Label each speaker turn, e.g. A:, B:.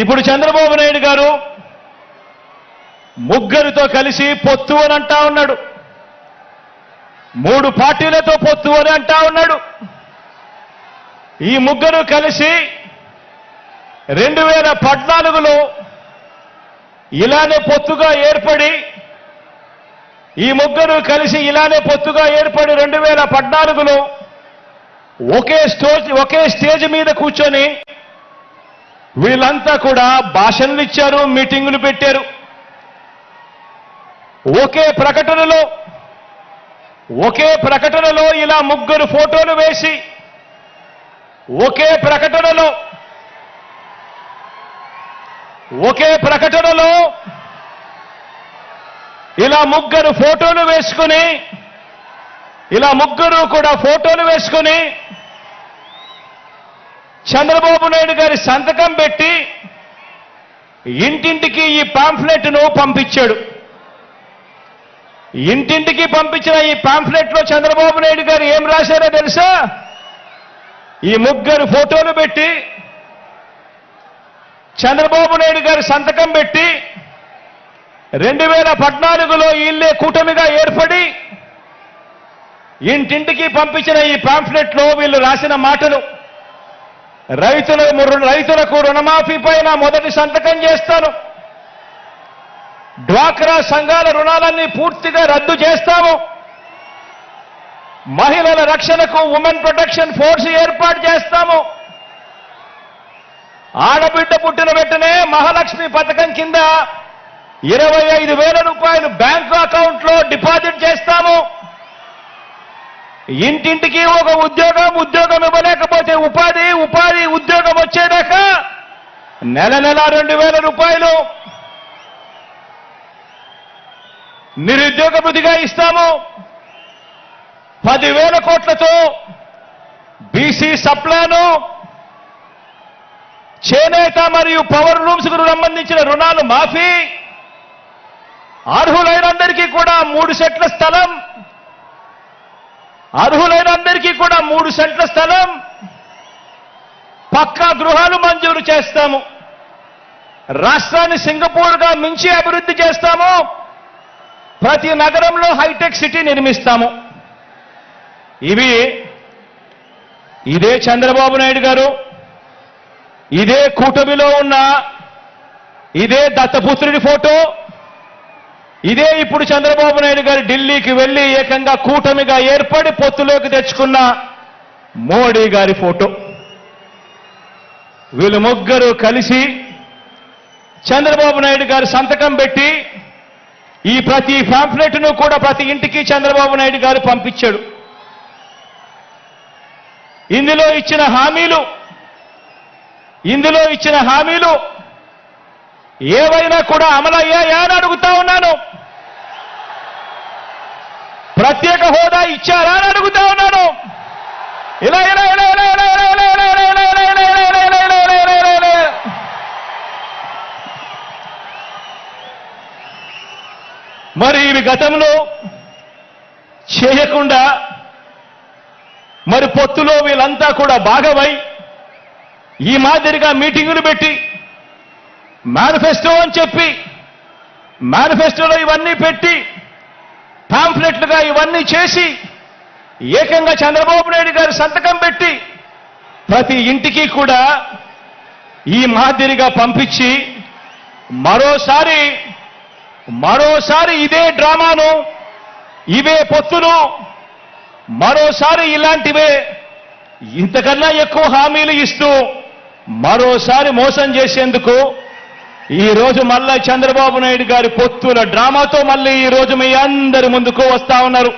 A: ఇప్పుడు చంద్రబాబు నాయుడు గారు ముగ్గురితో కలిసి పొత్తు అని అంటా ఉన్నాడు. మూడు పార్టీలతో పొత్తు అని అంటా ఉన్నాడు. ఈ ముగ్గురు కలిసి రెండు వేల పద్నాలుగులో ఇలానే పొత్తుగా ఏర్పడి ఈ ముగ్గురు కలిసి ఇలానే పొత్తుగా ఏర్పడి రెండు వేల పద్నాలుగులో ఒకే స్టోజ్ ఒకే స్టేజ్ మీద కూర్చొని వీళ్ళంతా కూడా భాషణలు ఇచ్చారు మీటింగులు పెట్టారు. ఒకే ప్రకటనలో ఒకే ప్రకటనలో ఇలా ముగ్గురు ఫోటోలు వేసి ఒకే ప్రకటనలో ఒకే ప్రకటనలో ఇలా ముగ్గురు ఫోటోలు వేసుకుని ఇలా ముగ్గురు కూడా ఫోటోలు వేసుకుని చంద్రబాబు నాయుడు గారి సంతకం పెట్టి ఇంటింటికి ఈ పాంఫ్లెట్ను పంపించాడు. ఇంటింటికి పంపించిన ఈ పాంఫ్లెట్లో చంద్రబాబు నాయుడు గారు ఏం రాశారో తెలుసా? ఈ ముగ్గురు ఫోటోలు పెట్టి చంద్రబాబు నాయుడు గారి సంతకం పెట్టి రెండు వేల పద్నాలుగులో ఇల్లే కూటమిగా ఏర్పడి ఇంటింటికి పంపించిన ఈ పాంఫ్లెట్లో వీళ్ళు రాసిన మాటలు. రైతుల రైతులకు రుణమాఫీ పైన మొదటి సంతకం చేస్తాను. డ్వాక్రా సంఘాల రుణాలన్నీ పూర్తిగా రద్దు చేస్తాము. మహిళల రక్షణకు ఉమెన్ ప్రొటెక్షన్ ఫోర్స్ ఏర్పాటు చేస్తాము. ఆడబిడ్డ పుట్టిన వెంటనే మహాలక్ష్మి పథకం కింద ఇరవై ఐదు వేల రూపాయలు బ్యాంకు అకౌంట్లో డిపాజిట్ చేస్తాము. ఇంటింటికి ఒక ఉద్యోగం ఉద్యోగం నెల నెల రెండు వేల రూపాయలు నిరుద్యోగ బుద్ధిగా ఇస్తాము. పదివేల కోట్లతో బీసీ సప్లాను చేనేత మరియు పవర్ లూమ్స్కు సంబంధించిన రుణాలు మాఫీ. అర్హులైనందరికీ కూడా మూడు సెట్ల స్థలం. అర్హులైనందరికీ కూడా మూడు సెంట్ల స్థలం. పక్కా గృహాలు మంజూరు చేస్తాము. రాష్ట్రాన్ని సింగపూర్గా మించి అభివృద్ధి చేస్తాము. ప్రతి నగరంలో హైటెక్ సిటీ నిర్మిస్తాము. ఇవి ఇదే చంద్రబాబు నాయుడు గారు ఇదే కూటమిలో ఉన్న ఇదే దత్తపుత్రుడి ఫోటో ఇదే ఇప్పుడు చంద్రబాబు నాయుడు గారు ఢిల్లీకి వెళ్ళి ఏకంగా కూటమిగా ఏర్పడి పొత్తులోకి తెచ్చుకున్న మోడీ గారి ఫోటో. వీళ్ళు ముగ్గురు కలిసి చంద్రబాబు నాయుడు గారు సంతకం పెట్టి ఈ ప్రతి పాంఫ్లెట్ను కూడా ప్రతి ఇంటికి చంద్రబాబు నాయుడు గారు పంపించాడు. ఇందులో ఇచ్చిన హామీలు ఇందులో ఇచ్చిన హామీలు ఏవైనా కూడా అమలయ్యాయా అని అడుగుతా ఉన్నాను. ప్రత్యేక హోదా ఇచ్చారా అని అడుగుతా ఉన్నాను. ఇలా ఇలా మరి ఇవి గతంలో చేయకుండా మరి పొత్తులో వీళ్ళంతా కూడా భాగమై ఈ మాదిరిగా మీటింగులు పెట్టి మేనిఫెస్టో అని చెప్పి మేనిఫెస్టోలో ఇవన్నీ పెట్టి పాంఫ్లెట్లుగా ఇవన్నీ చేసి ఏకంగా చంద్రబాబు నాయుడు గారి సంతకం పెట్టి ప్రతి ఇంటికి కూడా ఈ మాదిరిగా పంపించి మరోసారి మరోసారి ఇదే డ్రామాను ఇవే పొత్తును మరోసారి ఇలాంటివే ఇంతకన్నా ఎక్కువ హామీలు ఇస్తూ మరోసారి మోసం చేసేందుకు ఈరోజు మళ్ళా చంద్రబాబు నాయుడు గారి పొత్తుల డ్రామాతో మళ్ళీ ఈ రోజు మీ అందరి ముందుకు వస్తా ఉన్నారు.